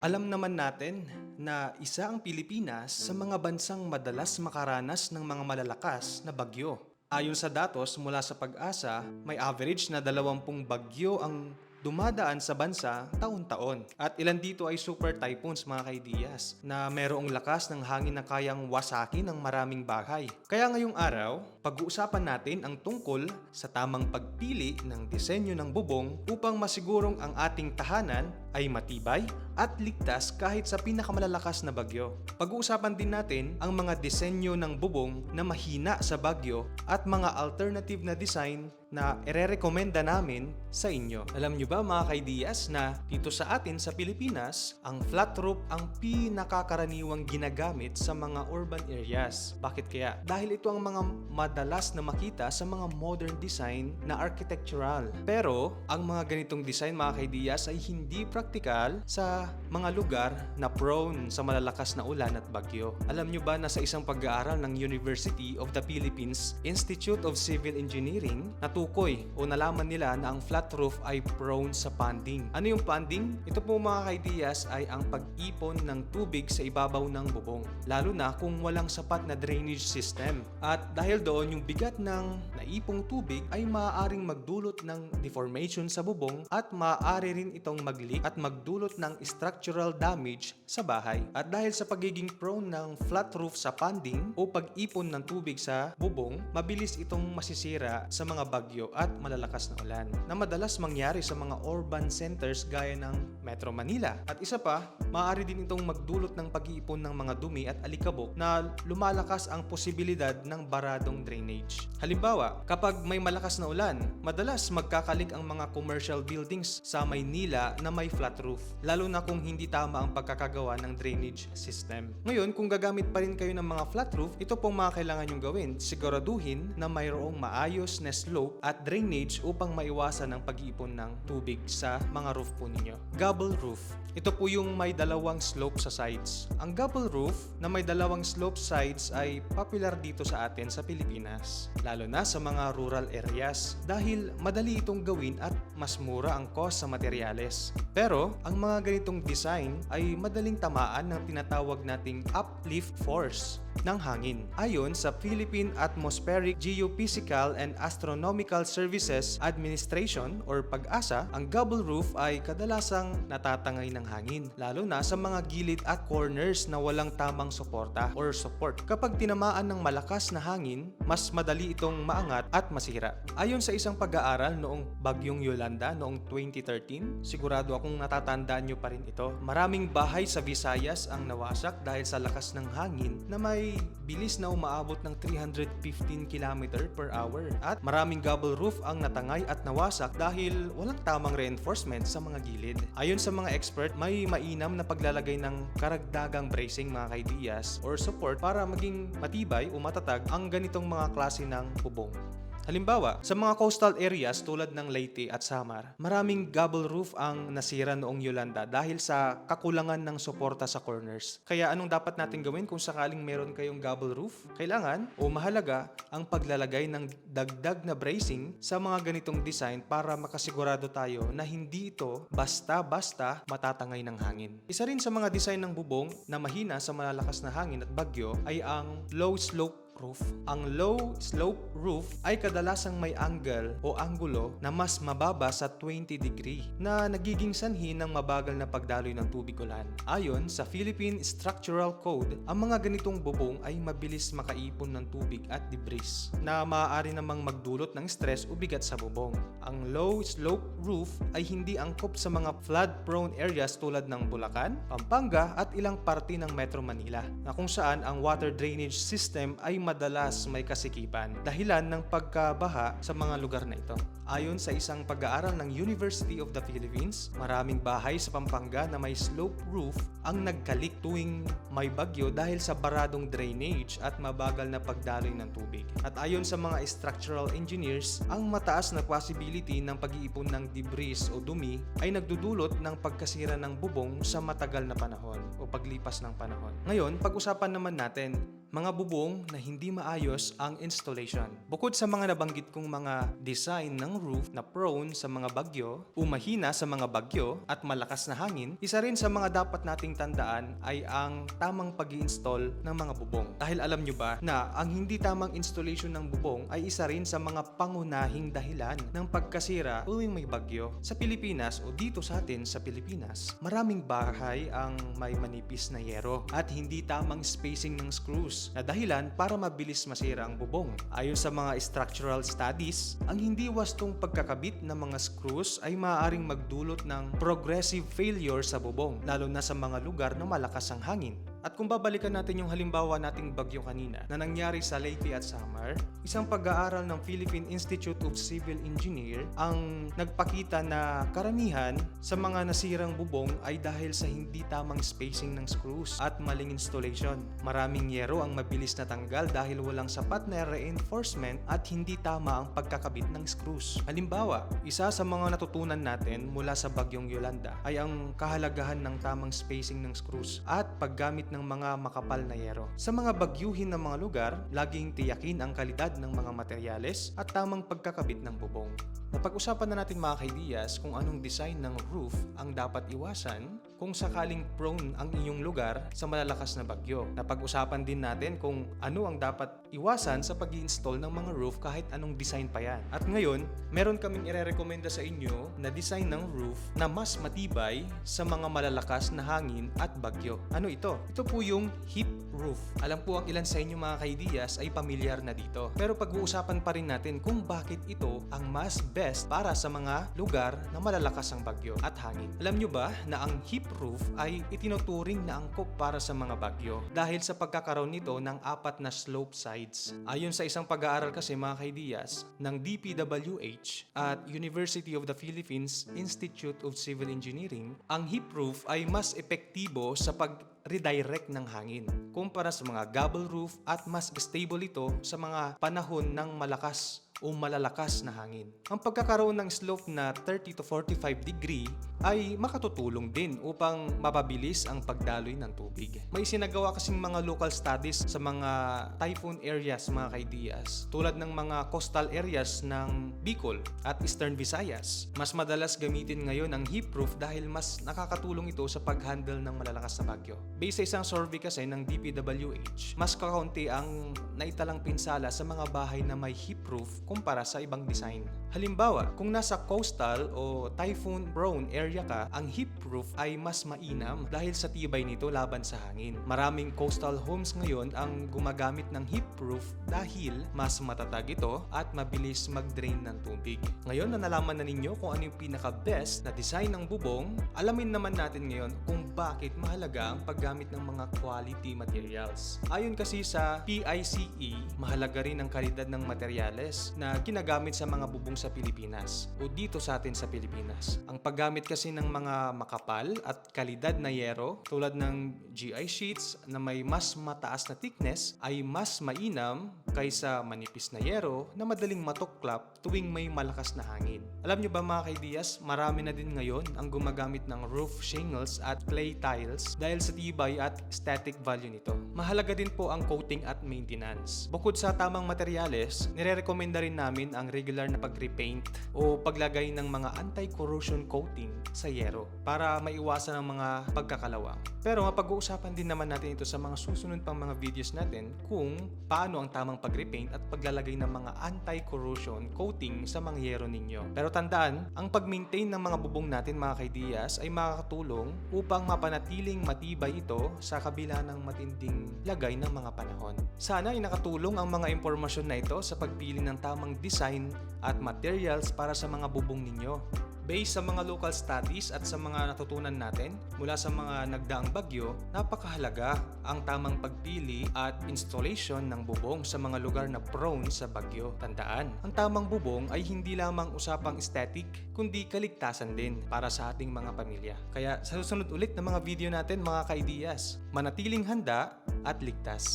Alam naman natin na isa ang Pilipinas sa mga bansang madalas makaranas ng mga malalakas na bagyo. Ayon sa datos mula sa pag-asa, may average na 20 bagyo ang dumadaan sa bansa taon-taon. At ilan dito ay super typhoons mga kaidiyas na merong lakas ng hangin na kayang wasakin ng maraming bahay. Kaya ngayong araw, pag-uusapan natin ang tungkol sa tamang pagpili ng disenyo ng bubong upang masigurong ang ating tahanan ay matibay at ligtas kahit sa pinakamalalakas na bagyo. Pag-uusapan din natin ang mga disenyo ng bubong na mahina sa bagyo at mga alternative na design na ire-recommenda namin sa inyo. Alam nyo ba mga kaidiyas na dito sa atin sa Pilipinas, ang flat roof ang pinakakaraniwang ginagamit sa mga urban areas. Bakit kaya? Dahil ito ang mga madalas na makita sa mga modern design na architectural. Pero ang mga ganitong design mga kaidiyas ay hindi praktikal sa mga lugar na prone sa malalakas na ulan at bagyo. Alam nyo ba na sa isang pag-aaral ng University of the Philippines Institute of Civil Engineering, natukoy o nalaman nila na ang flat roof ay prone sa ponding. Ano yung ponding? Ito po mga kaidiyas ay ang pag-ipon ng tubig sa ibabaw ng bubong. Lalo na kung walang sapat na drainage system. At dahil doon yung bigat ng naipong tubig ay maaaring magdulot ng deformation sa bubong at maaari rin itong mag-leak at magdulot ng structural damage sa bahay. At dahil sa pagiging prone ng flat roof sa ponding o pag-ipon ng tubig sa bubong, mabilis itong masisira sa mga bagyo at malalakas na ulan na madalas mangyari sa mga urban centers gaya ng Metro Manila. At isa pa, maaari din itong magdulot ng pag-iipon ng mga dumi at alikabok na lumalakas ang posibilidad ng baradong drainage. Halimbawa, kapag may malakas na ulan, madalas magkakalik ang mga commercial buildings sa Maynila na may flat roof, lalo na kung hindi tama ang pagkakagawa ng drainage system. Ngayon, kung gagamit pa rin kayo ng mga flat roof, ito pong mga kailangan nyong gawin. Siguraduhin na mayroong maayos na slope at drainage upang maiwasan ang pag-iipon ng tubig sa mga roof po ninyo. Gable roof. Ito po yung may dalawang slope sa sides. Ang gable roof na may dalawang slope sides ay popular dito sa atin sa Pilipinas, lalo na sa mga rural areas dahil madali itong gawin at mas mura ang cost sa materyales. Pero ang mga ganitong design ay madaling tamaan ng tinatawag nating uplift force ng hangin. Ayon sa Philippine Atmospheric Geophysical and Astronomical Services Administration or PAGASA, ang gable roof ay kadalasang natatangay ng hangin, lalo na sa mga gilid at corners na walang tamang suporta or support. Kapag tinamaan ng malakas na hangin, mas madali itong maangat at masira. Ayon sa isang pag-aaral noong Bagyong Yolanda noong 2013, sigurado akong natatandaan nyo pa rin ito. Maraming bahay sa Visayas ang nawasak dahil sa lakas ng hangin na may bilis na umaabot ng 315 km per hour. At maraming gable roof ang natangay at nawasak dahil walang tamang reinforcement sa mga gilid. Ayon sa mga expert, may mainam na paglalagay ng karagdagang bracing mga kaidiyas or support para maging matibay o matatag ang ganitong mga klase ng bubong. Halimbawa, sa mga coastal areas tulad ng Leyte at Samar, maraming gable roof ang nasira noong Yolanda dahil sa kakulangan ng suporta sa corners. Kaya anong dapat natin gawin kung sakaling meron kayong gable roof? Kailangan o mahalaga ang paglalagay ng dagdag na bracing sa mga ganitong design para makasigurado tayo na hindi ito basta-basta matatangay ng hangin. Isa rin sa mga design ng bubong na mahina sa malalakas na hangin at bagyo ay ang low slope roof. Ang low slope roof ay kadalasang may angle o anggulo na mas mababa sa 20 degree na nagiging sanhi ng mabagal na pagdaloy ng tubig ulan. Ayon sa Philippine Structural Code, ang mga ganitong bubong ay mabilis makaipon ng tubig at debris na maaari namang magdulot ng stress o bigat sa bubong. Ang low slope roof ay hindi angkop sa mga flood-prone areas tulad ng Bulacan, Pampanga at ilang parte ng Metro Manila na kung saan ang water drainage system ay madalas may kasikipan dahilan ng pagkabaha sa mga lugar na ito. Ayon sa isang pag-aaral ng University of the Philippines, maraming bahay sa Pampanga na may slope roof ang nagkalik tuwing may bagyo dahil sa baradong drainage at mabagal na pagdaloy ng tubig. At ayon sa mga structural engineers, ang mataas na possibility ng pag-iipon ng debris o dumi ay nagdudulot ng pagkasira ng bubong sa matagal na panahon o paglipas ng panahon. Ngayon, pag-usapan naman natin mga bubong na hindi maayos ang installation. Bukod sa mga nabanggit kong mga design ng roof na prone sa mga bagyo, umahina sa mga bagyo at malakas na hangin, isa rin sa mga dapat nating tandaan ay ang tamang pag install ng mga bubong. Dahil alam nyo ba na ang hindi tamang installation ng bubong ay isa rin sa mga pangunahing dahilan ng pagkasira tuwing may bagyo. Sa Pilipinas o dito sa atin sa Pilipinas, maraming bahay ang may manipis na yero at hindi tamang spacing ng screws na dahilan para mabilis masira ang bubong. Ayon sa mga structural studies, ang hindi wastong pagkakabit ng mga screws ay maaaring magdulot ng progressive failure sa bubong, lalo na sa mga lugar na malakas ang hangin. At kung babalikan natin yung halimbawa nating bagyo kanina na nangyari sa Leyte at Samar, isang pag-aaral ng Philippine Institute of Civil Engineer ang nagpakita na karamihan sa mga nasirang bubong ay dahil sa hindi tamang spacing ng screws at maling installation. Maraming yero ang mabilis na tanggal dahil walang sapat na reinforcement at hindi tama ang pagkakabit ng screws. Halimbawa, isa sa mga natutunan natin mula sa bagyong Yolanda ay ang kahalagahan ng tamang spacing ng screws at paggamit ng mga makapal na yero. Sa mga bagyuhin ng mga lugar, laging tiyakin ang kalidad ng mga materyales at tamang pagkakabit ng bubong. Napag-usapan na natin mga kaidiyas kung anong design ng roof ang dapat iwasan kung sakaling prone ang inyong lugar sa malalakas na bagyo. Napag-usapan din natin kung ano ang dapat iwasan sa pag install ng mga roof kahit anong design pa yan. At ngayon, meron kaming ire-recommenda sa inyo na design ng roof na mas matibay sa mga malalakas na hangin at bagyo. Ano ito? Ito po yung hip roof. Alam po ang ilan sa inyo mga kaidiyas ay pamilyar na dito. Pero pag-uusapan pa rin natin kung bakit ito ang mas best para sa mga lugar na malalakas ang bagyo at hangin. Alam nyo ba na ang hip roof ay itinuturing na angkop para sa mga bagyo dahil sa pagkakaroon nito ng apat na slope sides. Ayon sa isang pag-aaral kasi mga kaidiyas ng DPWH at University of the Philippines Institute of Civil Engineering, ang hip roof ay mas epektibo sa pag redirect ng hangin kumpara sa mga gable roof at mas stable ito sa mga panahon ng malakas o malalakas na hangin. Ang pagkakaroon ng slope na 30 to 45 degree ay makatutulong din upang mapabilis ang pagdaloy ng tubig. May sinagawa kasing mga local studies sa mga typhoon areas mga kaidiyas tulad ng mga coastal areas ng Bicol at Eastern Visayas. Mas madalas gamitin ngayon ang hip roof dahil mas nakakatulong ito sa pag-handle ng malalakas na bagyo. Based sa isang survey kasi ng DPWH, mas kakaunti ang naitalang pinsala sa mga bahay na may hip roof kumpara sa ibang design. Halimbawa, kung nasa coastal o typhoon prone area ka, ang hip roof ay mas mainam dahil sa tibay nito laban sa hangin. Maraming coastal homes ngayon ang gumagamit ng hip roof dahil mas matatag ito at mabilis mag-drain ng tubig. Ngayon na nalaman na ninyo kung ano yung pinaka-best na design ng bubong, alamin naman natin ngayon kung bakit mahalaga ang paggamit ng mga quality materials. Ayon kasi sa PICE, mahalaga rin ang kalidad ng materyales na ginagamit sa mga bubong sa Pilipinas o dito sa atin sa Pilipinas. Ang paggamit kasi ng mga makapal at kalidad na yero tulad ng GI sheets na may mas mataas na thickness ay mas mainam kaysa manipis na yero na madaling matuklap tuwing may malakas na hangin. Alam nyo ba mga kaidiyas, marami na din ngayon ang gumagamit ng roof shingles at clay tiles dahil sa tibay at static value nito. Mahalaga din po ang coating at maintenance. Bukod sa tamang materyales, nire-recommenda rin namin ang regular na pag-repaint o paglagay ng mga anti-corrosion coating sa yero para maiwasan ang mga pagkakalawang. Pero mapag-uusapan din naman natin ito sa mga susunod pang mga videos natin kung paano ang tamang pag-repaint at paglalagay ng mga anti-corrosion coating sa mga yero ninyo. Pero tandaan, ang pag-maintain ng mga bubong natin mga kaidiyas ay makakatulong upang mapanatiling matibay ito sa kabila ng matinding lagay ng mga panahon. Sana ay nakatulong ang mga impormasyon na ito sa pagpili ng tamang design at materials para sa mga bubong ninyo. Based sa mga local studies at sa mga natutunan natin mula sa mga nagdaang bagyo, napakahalaga ang tamang pagpili at installation ng bubong sa mga lugar na prone sa bagyo. Tandaan, ang tamang bubong ay hindi lamang usapang aesthetic, kundi kaligtasan din para sa ating mga pamilya. Kaya sa susunod ulit na mga video natin mga kaidiyas, manatiling handa at ligtas.